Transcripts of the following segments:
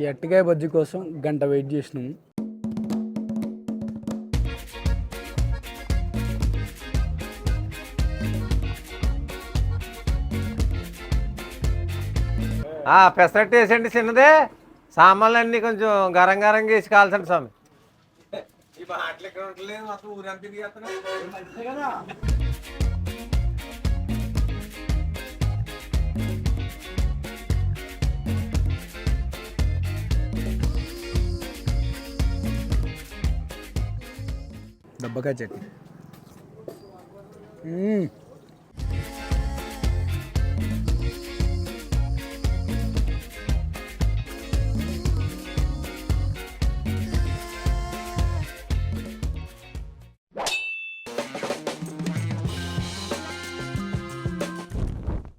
ఈ అట్టికాయ బజ్జీ కోసం గంట వెయిట్ చేసినాము. ఆ పెసరట్టు వేసండి చిన్నదే. సామాన్లు అన్నీ కొంచెం గరం గరం వేసి కాల్చండి స్వామి. దెబ్బకాయ చట్నీ.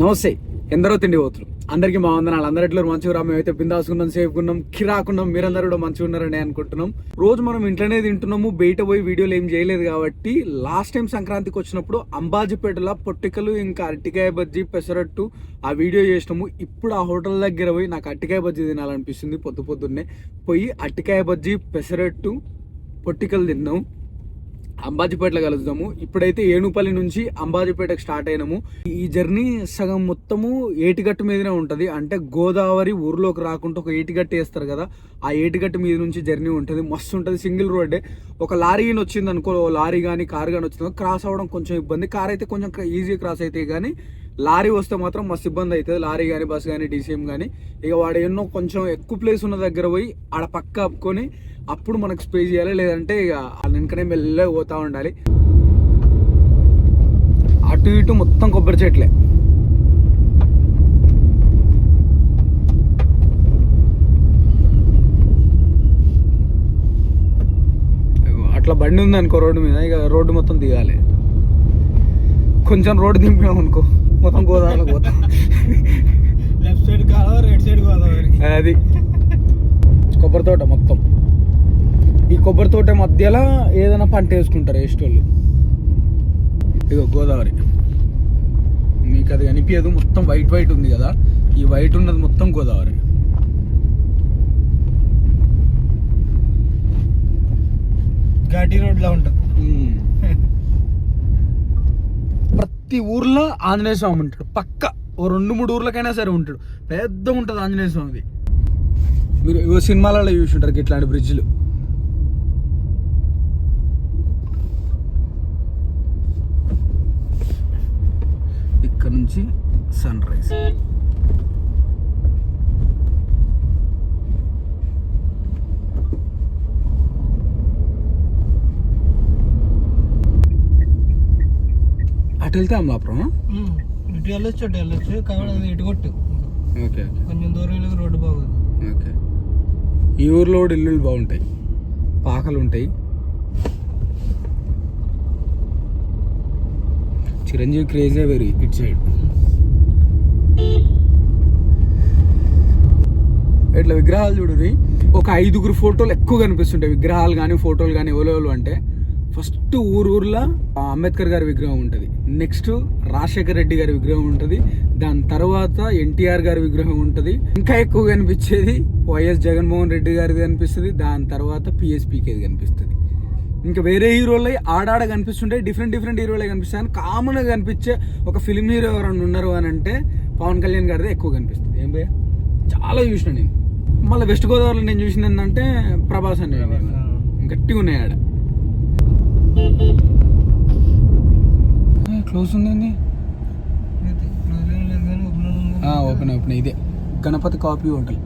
నమస్తే ఎందరో తిండి పోతులు అందరికీ మా వందనాలు అందరి మంచిగా మేమైతే బిందాసుకున్నాం సేఫ్ ఉన్నాం కిరాకున్నాం మీరందరూ కూడా మంచిగా ఉన్నారని అనుకుంటున్నాం. రోజు మనం ఇంట్లోనే తింటున్నాము బయట పోయి వీడియోలు ఏం చేయలేదు కాబట్టి లాస్ట్ టైం సంక్రాంతికి వచ్చినప్పుడు అంబాజీపేటలో పొట్టికలు ఇంకా అరటికాయ బజ్జీ పెసరట్టు ఆ వీడియో చేసినాము. ఇప్పుడు ఆ హోటల్ దగ్గర పోయి నాకు అరటికాయ బజ్జీ తినాలనిపిస్తుంది పొద్దు పొద్దున్నే. పోయి అరటికాయ బజ్జీ పెసరట్టు పొట్టికలు తిన్నాం. అంబాజీపేటలో కలుద్దాము. ఇప్పుడైతే ఏనుపల్లి నుంచి అంబాజీపేటకు స్టార్ట్ అయినాము. ఈ జర్నీ సగం మొత్తము ఏటిగట్టు మీదనే ఉంటుంది. అంటే గోదావరి ఊర్లోకి రాకుండా ఒక ఏటిగట్టు వేస్తారు కదా ఆ ఏటిగట్టు మీద నుంచి జర్నీ ఉంటుంది. మస్తు ఉంటుంది. సింగిల్ రోడ్డే. ఒక లారీ గాని వచ్చింది అనుకో లారీ కానీ కార్ కానీ వచ్చింది క్రాస్ అవ్వడం కొంచెం ఇబ్బంది. కార్ అయితే కొంచెం ఈజీ క్రాస్ అయితే కానీ లారీ వస్తే మాత్రం మస్తు ఇబ్బంది అవుతుంది లారీ కానీ బస్ కానీ డీసీఎం కానీ ఇక వాడు ఎన్నో కొంచెం ఎక్కువ ప్లేస్ ఉన్న దగ్గర పోయి ఆడ పక్క అప్పుకొని అప్పుడు మనకు స్పే చేయాలి? లేదంటే ఇక వెనకనే మెల్లగా పోతా ఉండాలి. అటు ఇటు మొత్తం కొబ్బరి చెట్లే. అట్లా బండి ఉంది అనుకో రోడ్డు మీద ఇక రోడ్డు మొత్తం దిగాలి. కొంచెం రోడ్డు దింపాం అనుకో మొత్తం గోదావరిలో పోతాం. Left side Godavari right side Godavari అది. కొబ్బరి తోట మొత్తం. ఈ కొబ్బరి తోట మధ్యలో ఏదైనా పంట వేసుకుంటారు వేసేటోళ్ళు. ఇగో గోదావరి. మీకు అది కనిపించదు. మొత్తం వైట్ వైట్ ఉంది కదా. ఈ వైట్ ఉన్నది మొత్తం గోదావరి. ఘాటీ రోడ్ లా ఉంటుంది. ప్రతి ఊర్లో ఆంజనేయ స్వామి ఉంటాడు. పక్క ఓ రెండు మూడు ఊర్లకైనా సరే ఉంటాడు. పెద్ద ఉంటుంది ఆంజనేయ స్వామిది. మీరు సినిమాలలో చూసి ఉంటారు ఇట్లాంటి బ్రిడ్జ్లు ఇక్కడ నుంచి సన్ రైజ్ అటు వెళ్తే అమలాపురం? ఇటు వెళ్ళొచ్చు అటు వెళ్ళొచ్చు కాబట్టి ఇటు కొట్టు. Okay okay. కొంచెం దూరం వెళ్ళి రోడ్డు బాగుంది. ఓకే. ఈ ఊర్లో కూడా ఇల్లులు బాగుంటాయి. పాకలు ఉంటాయి. చిరంజీవి క్రేజే వేరు ఇట్ సైడ్ ఇట్లా విగ్రహాలు చూడరి ఒక ఐదుగురు ఫోటోలు ఎక్కువ కనిపిస్తుంటాయి. విగ్రహాలు కానీ ఫోటోలు కానీ ఎవరెవరు అంటే ఫస్ట్ ఊరు ఊర్లో అంబేద్కర్ గారి విగ్రహం ఉంటుంది. నెక్స్ట్ రాజశేఖర్ రెడ్డి గారి విగ్రహం ఉంటుంది. దాని తర్వాత ఎన్టీఆర్ గారి విగ్రహం ఉంటుంది. ఇంకా ఎక్కువ కనిపించేది వైఎస్ జగన్మోహన్ రెడ్డి గారిది కనిపిస్తుంది. దాని తర్వాత పిఎస్పీకేది కనిపిస్తుంది. ఇంకా వేరే హీరోలు ఆడాడ కనిపిస్తుంటాయి డిఫరెంట్ డిఫరెంట్ హీరోలే కనిపిస్తాయి కానీ కామన్గా కనిపించే ఒక ఫిలిం హీరో ఎవరైనా ఉన్నారు అని అంటే పవన్ కళ్యాణ్ గారిదే ఎక్కువ కనిపిస్తుంది. ఏం భయ్య? చాలా చూసిన నేను. మళ్ళీ వెస్ట్ గోదావరిలో నేను చూసింది ఏంటంటే ప్రభాస్ అని గట్టిగా ఉన్నాయి ఆడ. క్లోజ్ ఉందండి ఓపెన్ ఓపెన్ ఇదే. Ganapathi coffee hotel.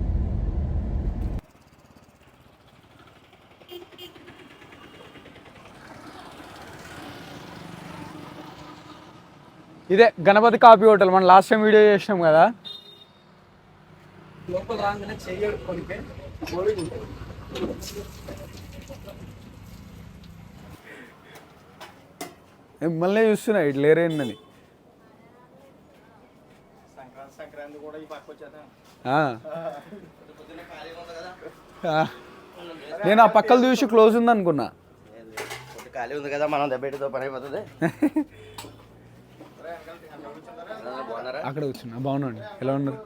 ఇదే గణపతి కాఫీ హోటల్ మనం లాస్ట్ టైం వీడియో చేసినాం కదా. లోపల రాగానే మళ్ళీ చూస్తున్నా ఇటు లేరేందని. నేను ఆ పక్కలు చూసి క్లోజ్ ఉంది అనుకున్నా ఖాళీ ఉంది కదా మనం దెబ్బేటితో పని అయిపోతుంది. బాగున్నారా అక్కడ కూర్చున్నా. బాగున్నాండి ఎలా ఉన్నారు?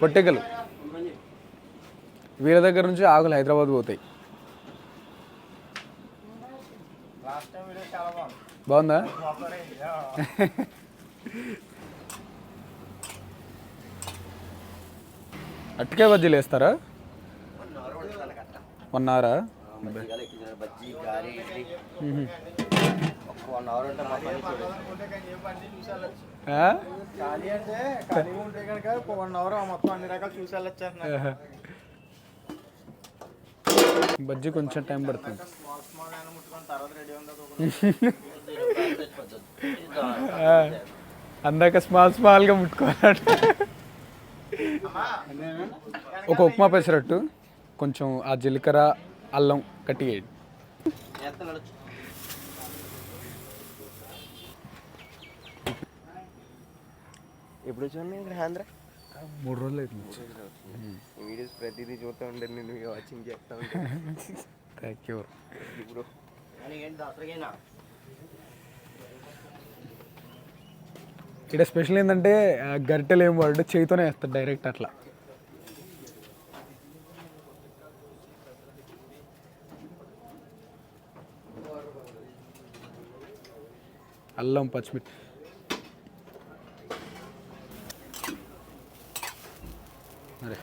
పొట్టెకలు. వీళ్ళ దగ్గర నుంచి ఆకులు హైదరాబాద్ పోతాయి. బాగుంది? అట్టికాయ బజ్జీలు వేస్తారా? వన్ అవరా? బజ్జీ ఒక వన్ అవర్ మొత్తం అన్ని ఖాళీ అంటే ఉంటే కనుక వన్ అవర్ మొత్తం రకాలు చూసి బజ్జీ కొంచెం టైం పడుతుంది. స్మాల్ స్మాల్ అయినా ముట్టుకొని తర్వాత రెడీ ఉండదు అందాక స్మాల్ స్మాల్గా ముట్టుకోవాలంట. ఒక ఉప్మా పెసరట్టు కొంచెం ఆ జీలకర్ర అల్లం కట్టిగేయండి ఎంత నడచ్చు ఎప్పుడు వచ్చాను ఇక్కడ ఆంధ్ర? మూడు రోజులు అవుతుంది. వీడియోస్ ప్రతిదీ చూస్తూ ఉంటాను నేను వాచింగ్ చేస్తా థ్యాంక్ యూ ఇప్పుడు ఇక్కడ స్పెషల్ ఏంటంటే గరిటెలు ఏం వాడు చేయితోనే వేస్తాడు డైరెక్ట్ అట్లా. అల్లం పచ్చిమిర్చి. అరే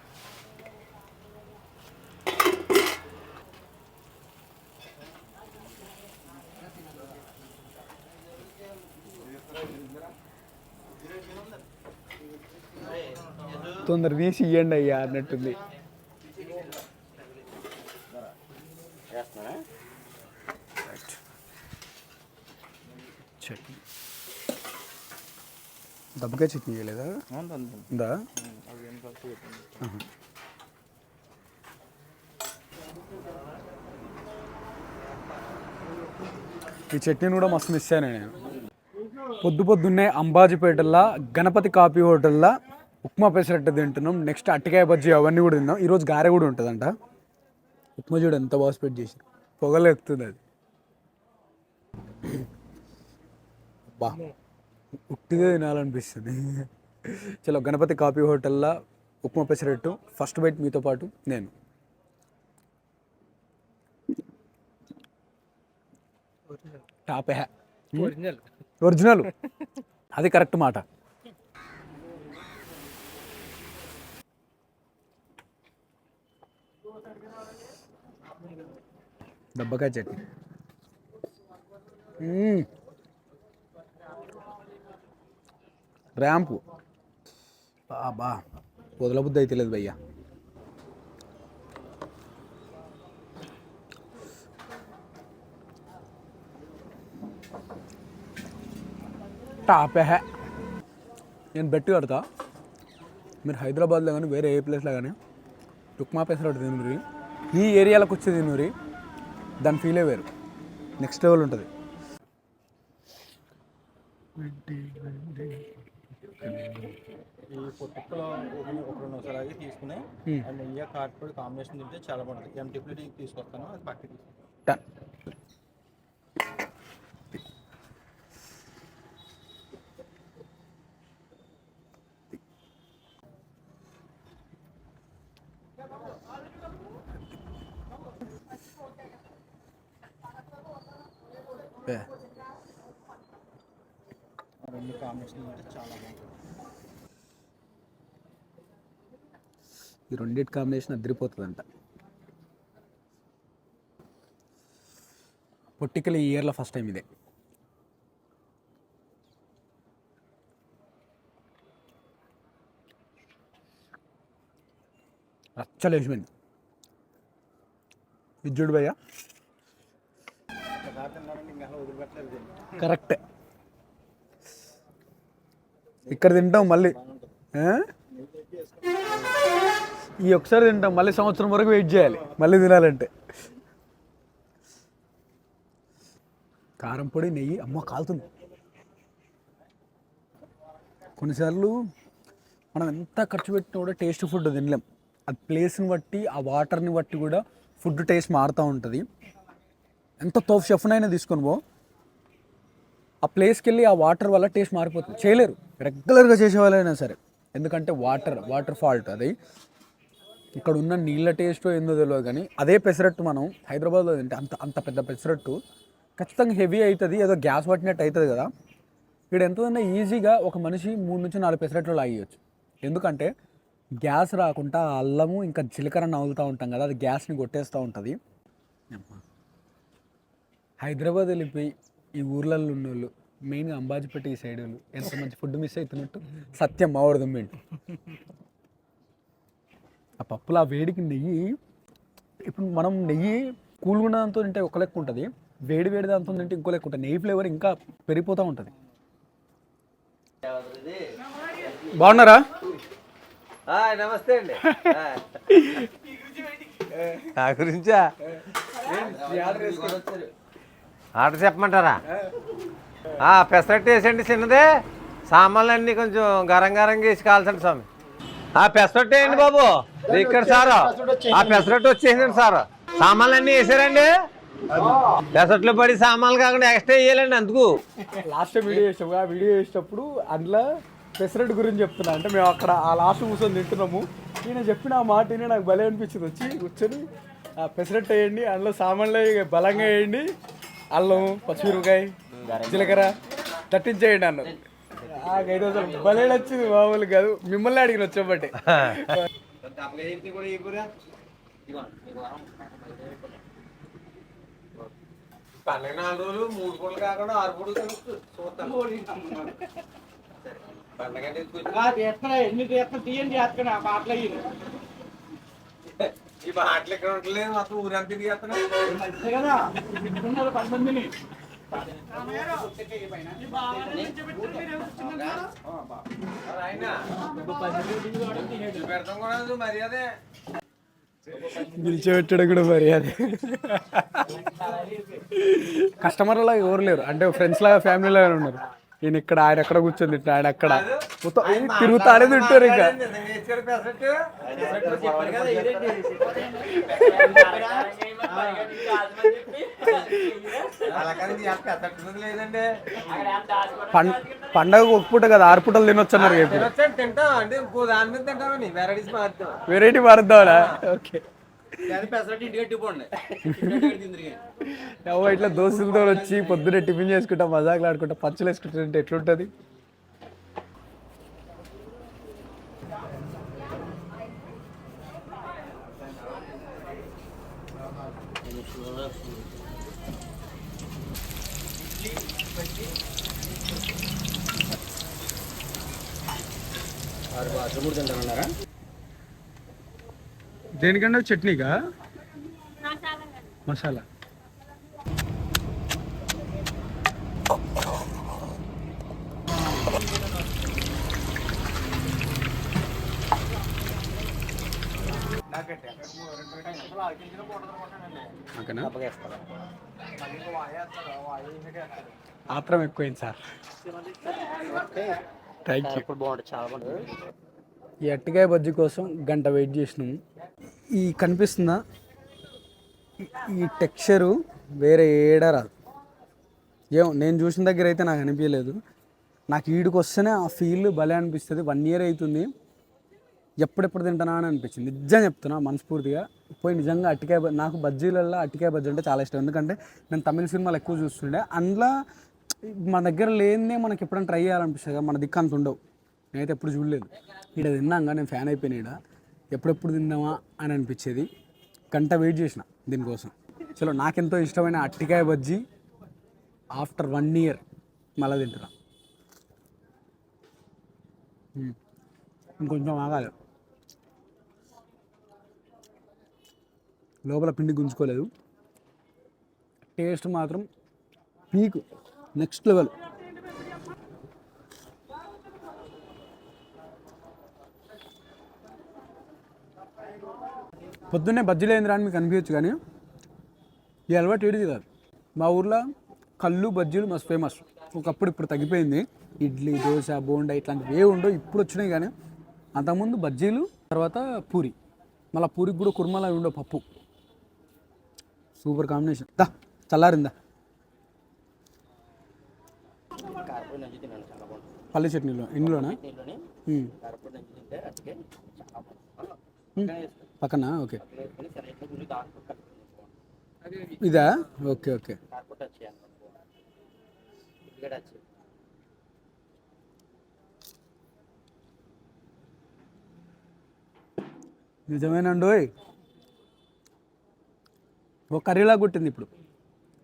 తొందర తీసి ఇవ్వండి అయ్యా అన్నట్టుంది. చట్నీ. దబ్బకాయ చట్నీ వేయలేదా ఉందా. ఈ చట్నీని కూడా మస్తు మిస్ అయ్యాను నేను. పొద్దు పొద్దున్నే అంబాజీపేటల్లో గణపతి కాఫీ హోటల్లో ఉప్మా పెసరట్టు తింటున్నాం. నెక్స్ట్ అట్టికాయ బజ్జీ అవన్నీ కూడా తిన్నాం ఈరోజు గారె కూడా ఉంటుందంట. ఉప్మా చూడు ఎంత బాగా స్పెడ్ చేసి. పొగలు ఎక్కుతుంది అది. బా ఉట్టిగా తినాలనిపిస్తుంది. చలో గణపతి కాఫీ హోటల్లో ఉప్మా పెసరట్టు ఫస్ట్ బైట్ మీతో పాటు నేను. Top original. ఒరిజినల్. అది కరెక్ట్ మాట. దబ్బకాయ చట్నీ. ర్యాంపు. బా వదలబుద్ధి అయితే లేదు భయ్యా. టాపే నేను బెట్టి కడతా. మీరు హైదరాబాద్లో కానీ వేరే ఏ ప్లేస్లో కానీ ఉప్మా పెసరట్టు తినురి ఈ ఏరియాలకు వచ్చి తినురి దాని ఫీలే వేరు. నెక్స్ట్ లెవెల్ ఉంటుంది ఈ పొట్టులో ఒక రెండు ఒకసారి తీసుకుని అండ్ నెయ్యి కాటుపొడి కాంబినేషన్ తింటే చాలా బాగుంటుంది. ఎంటీపీ తీసుకొస్తాను అది పక్కకి ఏ, రెండు కాంబినేషన్ తింటే చాలా బాగుంటుంది. ఈ రెండింటి కాంబినేషన్ అదిరిపోతుందంట. పొట్టికల్ ఈ ఇయర్లో ఫస్ట్ టైం ఇదే. రచ్చలేసిపోయింది విద్యుడు భయ్య ఒకసారి తిన్నారంటే కరెక్ట్. ఇక్కడ తింటాం మళ్ళీ. ఈ ఒకసారి తింటాం. మళ్ళీ సంవత్సరం వరకు వెయిట్ చేయాలి. మళ్ళీ తినాలంటే. కారం పొడి నెయ్యి అమ్మ కాలుతుంది. కొన్నిసార్లు మనం ఎంత ఖర్చు పెట్టినా కూడా టేస్ట్ ఫుడ్ తినలేం. ఆ ప్లేస్ని బట్టి ఆ వాటర్ని బట్టి కూడా ఫుడ్ టేస్ట్ మారుతూ ఉంటుంది. ఎంత తోఫ్ షెఫ్నైనా తీసుకొని పో. ఆ ప్లేస్కి వెళ్ళి ఆ వాటర్ వల్ల టేస్ట్ మారిపోతుంది. చేయలేరు. రెగ్యులర్గా చేసే వాళ్ళైనా సరే. ఎందుకంటే వాటర్ వాటర్ ఫాల్ట్ అది. ఇక్కడ ఉన్న నీళ్ళ టేస్ట్ ఏందో తెలియదు కానీ అదే పెసరట్టు మనం హైదరాబాద్లో తింటే అంత అంత పెద్ద పెసరట్టు ఖచ్చితంగా హెవీ అవుతుంది ఏదో గ్యాస్ పట్టినట్టు అవుతుంది కదా. ఇక్కడ ఎంతదన్నా ఈజీగా ఒక మనిషి మూడు నుంచి నాలుగు పెసరట్లు లాగేయచ్చు. ఎందుకంటే గ్యాస్ రాకుండా అల్లము ఇంకా జీలకర్ర నవ్వులుతూ ఉంటాం కదా అది గ్యాస్ని కొట్టేస్తూ ఉంటుంది. హైదరాబాద్ వెళ్ళిపోయి ఈ ఊర్లలో ఉన్న వాళ్ళు మెయిన్గా అంబాజీపేట ఈ సైడ్ వాళ్ళు ఎంత మంచి ఫుడ్ మిస్ అవుతున్నట్టు సత్యం మావడదు మేము ఆ పప్పులో ఆ వేడికి నెయ్యి ఇప్పుడు మనం నెయ్యి కూల్గా దాంతో తింటే ఒక లెక్క ఉంటుంది. వేడి వేడి దాంతో తింటే ఇంకో లెక్క ఉంటుంది. నెయ్యి ఫ్లేవర్ ఇంకా పెరిగిపోతూ ఉంటుంది. బాగున్నారా? నమస్తే అండి. నా గురించా? ఆర్డర్ చెప్పమంటారా? ఆ, పెసరట్టు వేసండి చిన్నదే. సామాన్లు అన్నీ కొంచెం గరం గరం వేసి కాల్చండి స్వామి. ఆ పెసరట్టు వేయండి బాబు? ఇక్కడ సారు. ఆ పెసరట్టు వచ్చేసింది సారు. సామాన్లు అన్నీ వేసారండి? పెసరట్లు పడి సామాన్లు కాకుండా ఎక్స్ట్రా వేయాలండి అందుకు. లాస్ట్ వీడియో చేసాము ఆ వీడియో చేసేటప్పుడు అందులో పెసరట్టు గురించి చెప్తున్నా. అంటే మేము అక్కడ ఆ లాస్ట్ కూర్చొని తింటున్నాము. ఈయన చెప్పిన ఆ మాట నాకు భలే అనిపించింది. వచ్చి కూర్చొని ఆ పెసరట్టు వేయండి అందులో సామాన్లు బలంగా వేయండి. అల్లం పచ్చిమిరపకాయ జీలకర్ర తట్టించేయండి అన్న అసలు భలే నచ్చింది మామూలు కాదు. మిమ్మల్ని అడిగిన వచ్చేబట్టి పండగ నాలుగు రోజులు మూడు పూటలు కాకుండా ఆరు పూటలు చూస్తాను. పండగ అంటే ఈ మాటలు ఎక్కడ ఉండలేదు మొత్తం ఊరంతా తిరిగి పెడతాం కూడా మర్యాదే కూడా మర్యాద కస్టమర్లా ఎవరు లేరు. అంటే ఫ్రెండ్స్ లాగా ఫ్యామిలీ లాగా ఉన్నారు. ఈయన ఇక్కడ ఆయన ఎక్కడ కూర్చొని తింటాడు ఆయన అక్కడ. మొత్తం తిరుగుతానే తింటారు ఇంకా. పండగ ఒక పూట కదా ఆరు పూటలు తినొచ్చు అన్నారు ఇప్పుడు తినొచ్చండి తింటాం అంటే ఇంకో దాని మీద తింటామని వెరైటీస్ మారుతాం. వెరైటీ మారుద్దామా ఓకే ఇట్లా దోస్తులతో వచ్చి పొద్దున్నే టిఫిన్ చేసుకుంటా మజాకులు ఆడుకుంటా పచ్చలు వేసుకుంటుంటే ఎట్లుంటుంది? మూడు తింటారన్నారా దేనికంటే చట్నీగా మసాలా. ఆత్రం ఎక్కువైంది సార్. థ్యాంక్ యూ ఇప్పుడు బాగుంటుంది చాలా బాగుంటుంది. ఈ అట్టికాయ బజ్జీ కోసం గంట వెయిట్ చేసినాము. ఈ కనిపిస్తుందా ఈ- టెక్స్చరు వేరే ఏడా రాదు. ఏమో నేను చూసిన దగ్గర అయితే నాకు అనిపించలేదు. నాకు ఈడికి వస్తేనే ఆ ఫీల్ భలే అనిపిస్తుంది. వన్ ఇయర్ అవుతుంది ఎప్పుడెప్పుడు తింటానా అని అనిపించింది. నిజం చెప్తున్నా మనస్ఫూర్తిగా. పోయి నిజంగా అటికే బ- నాకు బజ్జీలలో అటికే బజ్జీ అంటే చాలా ఇష్టం. ఎందుకంటే నేను తమిళ సినిమాలు ఎక్కువ చూస్తుండే. అందులో మన దగ్గర లేనిదే మనకి ఎప్పుడైనా ట్రై చేయాలనిపిస్తుంది కదా మన దిక్కు అంత ఉండవు. నేనైతే ఎప్పుడు చూడలేదు. ఇక్కడ తిన్నాక నేను ఫ్యాన్ అయిపోయినా ఈడ. ఎప్పుడెప్పుడు తిందామా అని అనిపించేది. గంట వెయిట్ చేసిన దీనికోసం. చలో నాకెంతో ఇష్టమైన అట్టికాయ బజ్జీ ఆఫ్టర్ వన్ ఇయర్ మళ్ళీ తింటున్నా. ఇంకొంచెం ఆగాలి. లోపల పిండి గుంజుకోలేదు. టేస్ట్ మాత్రం పీక్ నెక్స్ట్ లెవెల్. పొద్దున్నే బజ్జీలు అయింది రాని మీకు అనిపించచ్చు కానీ ఈ అలవాటు ఏడిది కాదు. మా ఊర్లో కళ్ళు బజ్జీలు మస్తు ఫేమస్ ఒకప్పుడు ఇప్పుడు తగ్గిపోయింది. ఇడ్లీ దోశ బోండా ఇట్లాంటివి ఏ ఉండవు ఇప్పుడు వచ్చినాయి కానీ అంతకుముందు బజ్జీలు తర్వాత పూరి. మళ్ళీ పూరికి కూడా కుర్మలా ఉండవు పప్పు. సూపర్ కాంబినేషన్ దా చల్లారిందా? పల్లి చట్నీలో ఇందులోనా దీంట్లోనే ఉమ్. కారపొడి నంచి తింటే అందుకే చాలా బాగుంటుంది. ఆ, పక్కన? ఓకే. ఇదా? Okay okay. నిజమేనండోయ్ ఓ కర్రీలా కొట్టింది ఇప్పుడు.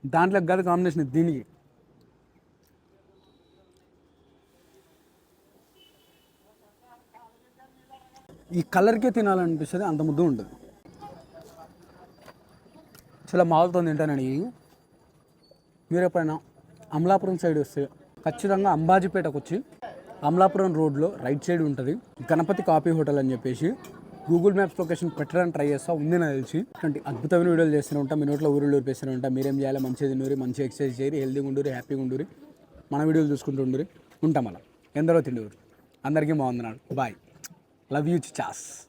దాంట్లో కాదు కాంబినేషన్ దీనికి. ఈ కలర్కే తినాలనిపిస్తుంది అంత ముద్దు ఉంటుంది. చాలా మావులతో తింటానండి మీరు ఎప్పుడైనా అమలాపురం సైడ్ వస్తే ఖచ్చితంగా అంబాజీపేటకు వచ్చి అమలాపురం రోడ్లో రైట్ సైడ్ ఉంటుంది. గణపతి కాఫీ హోటల్ అని చెప్పేసి గూగుల్ మ్యాప్స్ లొకేషన్ పెట్టడానికి ట్రై చేస్తా ఉంది నాకు తెలిసి. అంటే అద్భుతమైన వీడియోలు చేస్తూనే ఉంటాం మీ నోట్లో ఊరిలో ఊరిపేస్తూనే ఉంటాం. మీరేం చేయాలి మంచిగా తిండూరి మంచి ఎక్సర్సైజ్ చేయరు హెల్తీగా ఉండూరి హ్యాపీగా ఉండూరి. మన వీడియోలు చూసుకుంటూ ఉండూరి ఉంటాం అలా ఎందరో తిండూరు అందరికీ బాగుంది నాడు. Bye love you chaas